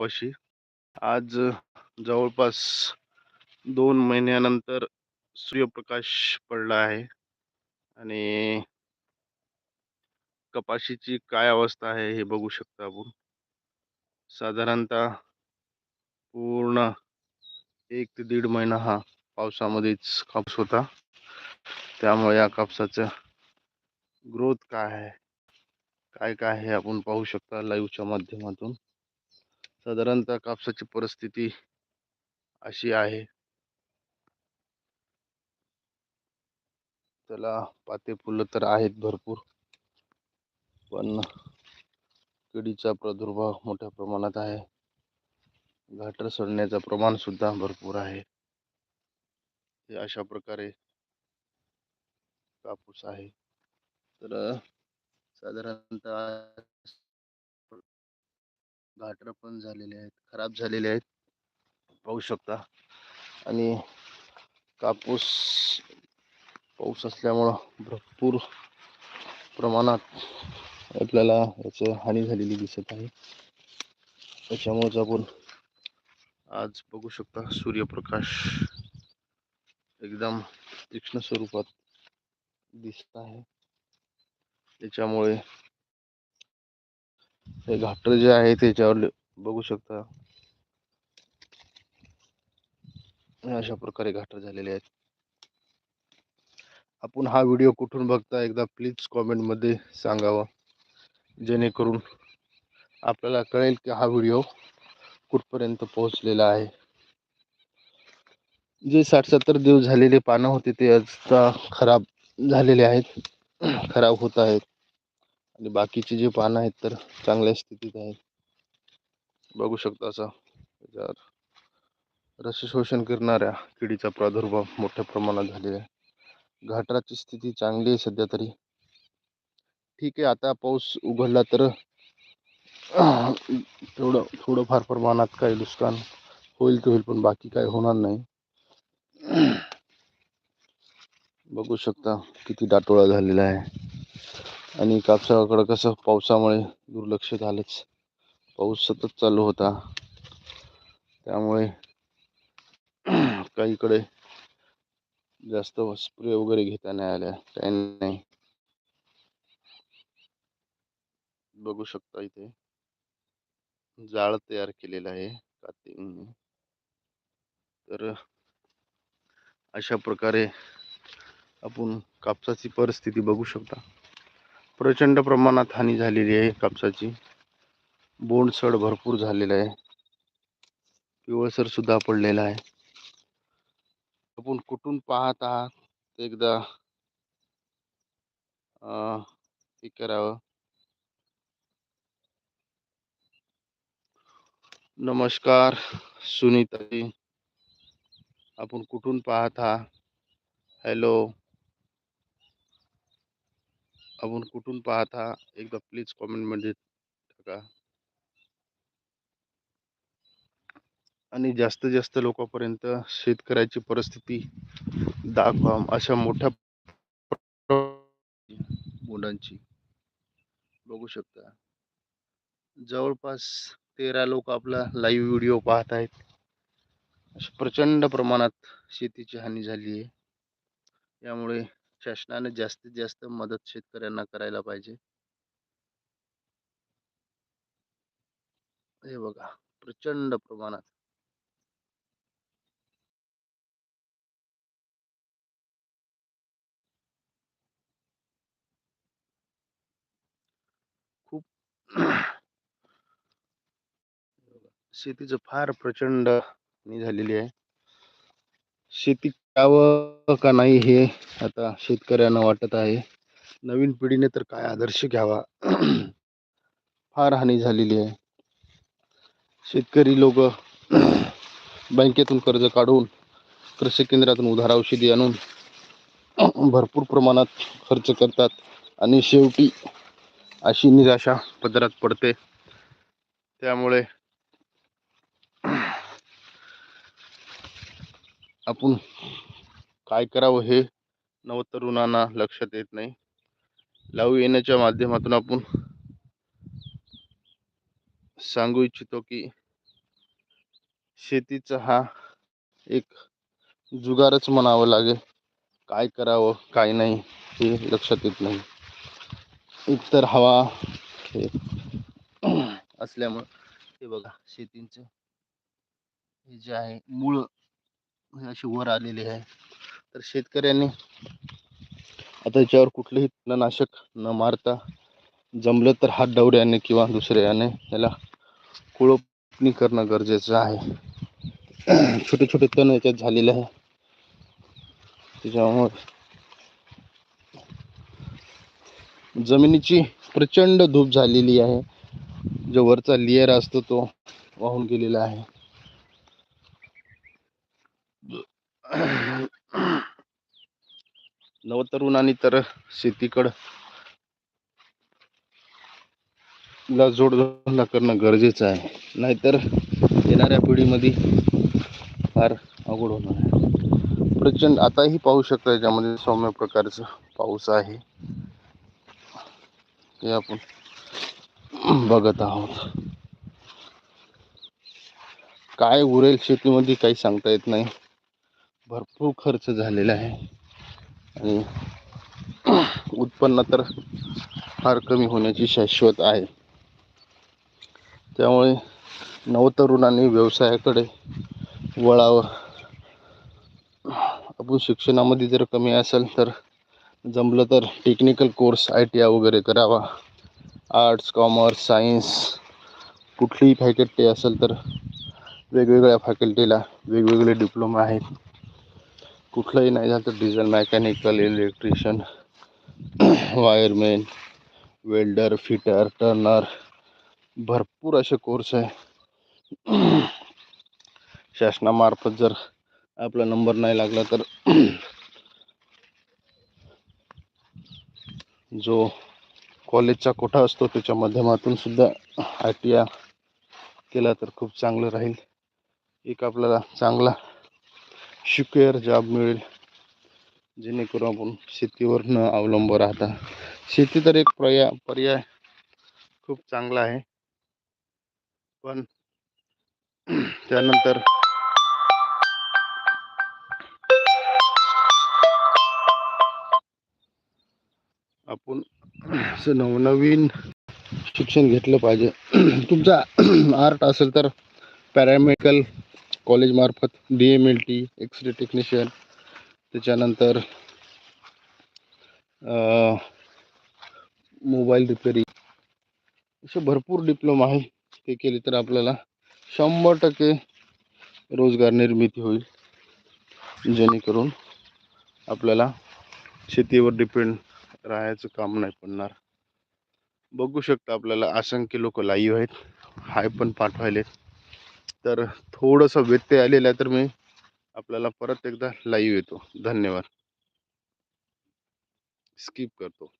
कपाशी आज जवळपास दोन महिन्यानंतर सूर्यप्रकाश पडला आहे आणि कपाशीची काय अवस्था आहे हे बघू शकता आपण. साधारणतः पूर्ण एक ते दीड महिना हा पावसामध्येच कापूस होता. त्यामुळे या कापसाचं ग्रोथ काय आहे? काय काय आहे आपण पाहू शकता लाईव्हच्या माध्यमातून. साधारणतः कापसाची परिस्थिती अशी आहे. त्याला पाते फुलं तर आहेत भरपूर. पण किडीचा प्रादुर्भाव मोठ्या प्रमाणात आहे. घाटर सोडण्याचं प्रमाणसुद्धा भरपूर आहे. हे अशा प्रकारे कापूस आहे. तर साधारणतः गाटर पण झालेले आहेत खराब झालेले आहेत. पाहू शकता. आणि कापूस पाऊस असल्यामुळं भरपूर प्रमाणात आपल्याला याचं हानी झालेली दिसत आहे. त्याच्यामुळेच आपण आज बघू शकता सूर्यप्रकाश एकदम तीक्ष्ण स्वरूपात दिसत आहे. त्याच्यामुळे हे घाटर जे आहे त्याच्यावर बघू शकता. अशा प्रकारे घाटर झालेले आहेत. आपण हा व्हिडिओ कुठून बघता एकदा प्लीज कॉमेंटमध्ये सांगावा. जेणेकरून आपल्याला कळेल की हा व्हिडिओ कुठपर्यंत पोहोचलेला आहे. जे साठ सत्तर दिवस झालेले पानं होते ते आता खराब झालेले आहेत. खराब होत आहेत. आणि बाकीचे जे पानं आहेत तर चांगल्या स्थितीत आहेत. बघू शकता असं त्याच्यावर रस शोषण करणाऱ्या किडीचा प्रादुर्भाव मोठ्या प्रमाणात झालेला आहे. घाटराची स्थिती चांगली आहे सध्या तरी. ठीक आहे आता पाऊस उघडला तर तेवढं थोडंफार प्रमाणात काही नुकसान होईल ते होईल पण बाकी काही होणार नाही. बघू शकता किती दाटोळा झालेला आहे. आणि कापसाकडं कसं पावसामुळे दुर्लक्ष झालंच. पाऊस सतत चालू होता. त्यामुळे काहीकडे जास्त स्प्रे वगैरे घेता नाही आल्या. काही नाही. बघू शकता इथे. जाळ तयार केलेलं आहे कातिंगने तर अशा प्रकारे आपण कापसाची परिस्थिती बघू शकता. प्रचंड प्रमाणात हानी झालेली आहे कापसाची. बोंडसड भरपूर झालेला आहे. पिवळसर सुद्धा पडलेला आहे. आपण कुठून पाहत आहात? एकदा हे करावं. नमस्कार सुनीताई आपण कुठून पाहत आहात? हॅलो आपण कुठून पाहता एकदा प्लीज कॉमेंटमध्ये टाका. आणि जास्तीत जास्त लोकांपर्यंत शेतकऱ्याची परिस्थिती दाखवा अशा मोठ्या बोंडांची बघू शकता. जवळपास तेरा लोक आपला लाईव्ह व्हिडिओ पाहत आहेत प्रचंड प्रमाणात शेतीची हानी झाली आहे यामुळे शासनाने जास्तीत जास्त मदत शेतकऱ्यांना करायला पाहिजे. हे बघा प्रचंड प्रमाणात. खूप शेतीचं फार प्रचंड झालेली आहे. शेती घ्यावं का नाही हे आता शेतकऱ्यांना वाटत आहे. नवीन पिढीने तर काय आदर्श घ्यावा? फार हानी झालेली आहे. शेतकरी लोक बँकेतून कर्ज काढून कृषी केंद्रातून उधार औषधी आणून भरपूर प्रमाणात खर्च करतात आणि शेवटी अशी निराशा पदरात पडते. त्यामुळे आपण काय करावं हे नवतरुणांना लक्षात येत नाही. लावू येण्याच्या माध्यमातून आपण सांगू इच्छितो की शेतीचा हा एक जुगारच म्हणावं लागेल. काय करावं काय नाही हे लक्षात येत नाही. एकतर हवा हे असल्यामुळं हे बघा शेतींचं हे जे आहे मूळ असे अशी वर आलेली आहे. तर शेतकऱ्यांनी आता याच्यावर कुठलंही तणनाशक न मारता जमलं तर हात डवऱ्याने किंवा दुसऱ्याने याला कुळपणी करणं गरजेचं आहे. छोटे छोटे तण याच्यात झालेले आहे. त्याच्यामुळे जमिनीची प्रचंड धूप झालेली आहे. जो वरचा लेअर असतो तो वाहून गेलेला आहे. नवतरुणांनी तर शेतीकडं ला जोडधंदा करणं गरजेचं आहे. नाहीतर येणाऱ्या पिढीमध्ये फार अवघड होणार आहे. प्रचंड आताही पाहू शकता याच्यामध्ये सौम्य प्रकारचं पाऊस आहे. हे आपण बघत आहोत. काय उरेल शेतीमध्ये काही सांगता येत नाही. भरपूर खर्च झालेला आहे. आणि उत्पन्न तर फार कमी होण्याची शाश्वत आहे. त्यामुळे नवतरुणांनी व्यवसायाकडे वळावं. आपण शिक्षणामध्ये जर कमी असेल तर जमलं तर technical course I T I वगैरे करावा. आर्ट्स कॉमर्स सायन्स कुठलीही फॅकल्टी असेल तर वेगवेगळ्या फॅकल्टीला वेगवेगळे डिप्लोमा आहेत. कुठलंही नाही झालं तर diesel mechanical electrician wireman welder fitter turner भरपूर असे कोर्स आहे. शासनामार्फत जर आपला नंबर नाही लागला तर जो कॉलेजचा कोठा असतो त्याच्या माध्यमातून सुद्धा आय टी आय केला तर खूप चांगलं राहील. एक आपल्याला चांगला सिक्युअर जॉब मिळेल. जेणेकरून आपण शेतीवर न अवलंब राहता. शेती तर एक पर्याय पर्याय खूप चांगला आहे. पण त्यानंतर आपण असं नवनवीन शिक्षण घेतलं पाहिजे. तुमचा आर्ट असेल तर paramedical कॉलेजमार्फत D M L T X ray technician त्याच्यानंतर मोबाईल रिपेरिंग असे भरपूर डिप्लोमा आहे. ते केले तर आपल्याला शंभर टक्के रोजगार निर्मिती होईल. जेणेकरून आपल्याला शेतीवर डिपेंड राहायचं काम नाही पडणार. बघू शकता आपल्याला असंख्य लोक लाईव्ह आहेत. हाय पण पाठवायलेत. तर थोडंसं व्यत्यय आलेला आहे तर मी आपल्याला परत एकदा लाईव्ह येतो. धन्यवाद. स्किप करतो.